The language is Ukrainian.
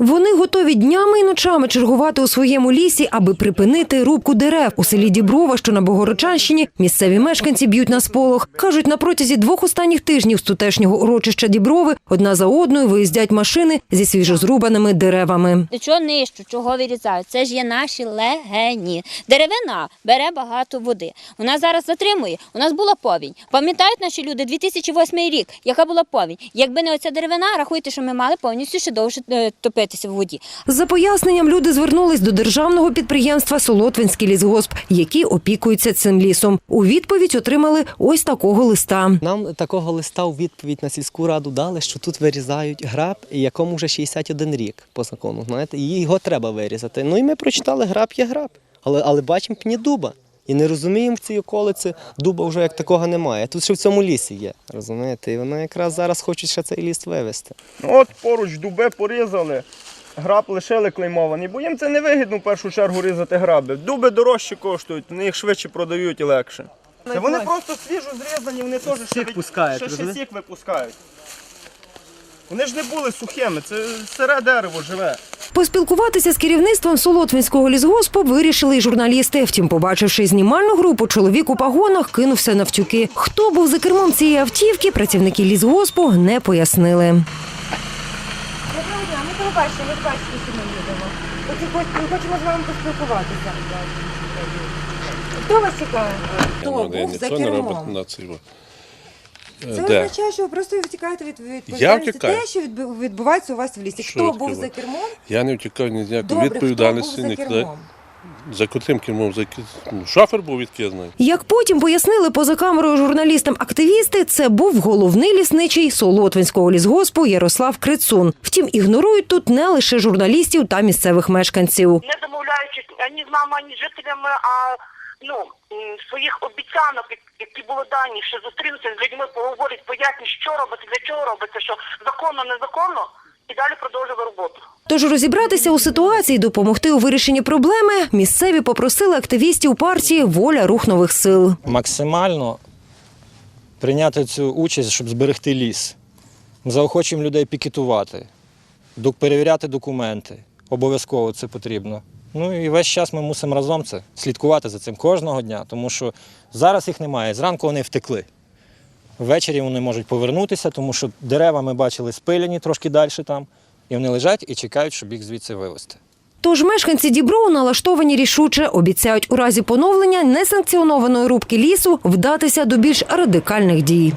Вони готові днями і ночами чергувати у своєму лісі, аби припинити рубку дерев. У селі Діброва, що на Богородчанщині, місцеві мешканці б'ють на сполох. Кажуть, на протязі двох останніх тижнів з тутешнього урочища Діброви одна за одною виїздять машини зі свіжозрубаними деревами. Чого нищу, чого вирізають? Це ж є наші легені. Деревина бере багато води. Вона зараз затримує. У нас була повінь. Пам'ятають наші люди 2008 рік, яка була повінь. Якби не оця деревина, рахуйте, що ми мали повністю ще довше е, топитися в воді. За поясненням люди звернулись до державного підприємства Солотвинський лісгосп, які опікуються цим лісом. У відповідь отримали ось такого листа. Нам такого листа у відповідь на сільську раду дали, що тут вирізають граб, якому вже 61 рік по закону. Знаєте, і його треба вирізати. Ну і ми прочитали граб є граб. Але, але бачимо пні дуба. І не розуміємо в цій околиці, дуба вже як такого немає. Тут ще в цьому лісі є. Розумієте? І вони якраз зараз хочуть ще цей ліс вивезти. Ну, От поруч дуби порізали, граб лишили клеймований, бо їм це не вигідно в першу чергу різати граби. Дуби дорожче коштують, вони їх швидше продають і легше. Це вони просто свіжо зрізані, вони теж ще, від- пускають, ще, ще сік випускають. Вони ж не були сухими, це сире дерево живе. Поспілкуватися з керівництвом Солотвинського лісгоспу вирішили й журналісти. Втім, побачивши знімальну групу, чоловік у пагонах кинувся навтюки. Хто був за кермом цієї автівки, працівники лісгоспу не пояснили. Доброго дня, ми телебачимо, ми бачите, що ми їдемо. Оці Ми хочемо з вами поспілкуватися. Хто вас чекає? Хто був за кермом? Цього. Це Де? означає, що ви просто втікаєте від відповідальності. втікаю? Те, що відбу- відбувається у вас в лісі. Що Хто був за втікаю? кермом? Я не втікав ні з ніякої Добре, хто був відповідальності. за нікуди. кермом? За котрим кермом? За ки- ну, шофер був відкизний. Як потім пояснили поза камерою журналістам активісти, це був головний лісничий Солотвинського лісгоспу Ярослав Крицун. Втім, ігнорують тут не лише журналістів та місцевих мешканців. не домовляючись ані з нами, ані з жителями, а ну своїх обіцянок, які були дані, що зустрінуться з людьми, поговорять, пояснять, що робиться, для чого робиться, що законно, незаконно, і далі продовжили роботу. Тож розібратися у ситуації, допомогти у вирішенні проблеми місцеві попросили активістів партії Воля рух нових сил. максимально прийняти цю участь, щоб зберегти ліс. Заохочуємо людей пікетувати, перевіряти документи. Обов'язково це потрібно. Ну і весь час ми мусимо разом це слідкувати за цим кожного дня, тому що зараз їх немає. Зранку вони втекли. Ввечері вони можуть повернутися, тому що дерева ми бачили спиляні трошки далі там, і вони лежать і чекають, щоб їх звідси вивезти. Тож мешканці Діброу налаштовані рішуче, обіцяють у разі поновлення несанкціонованої рубки лісу вдатися до більш радикальних дій.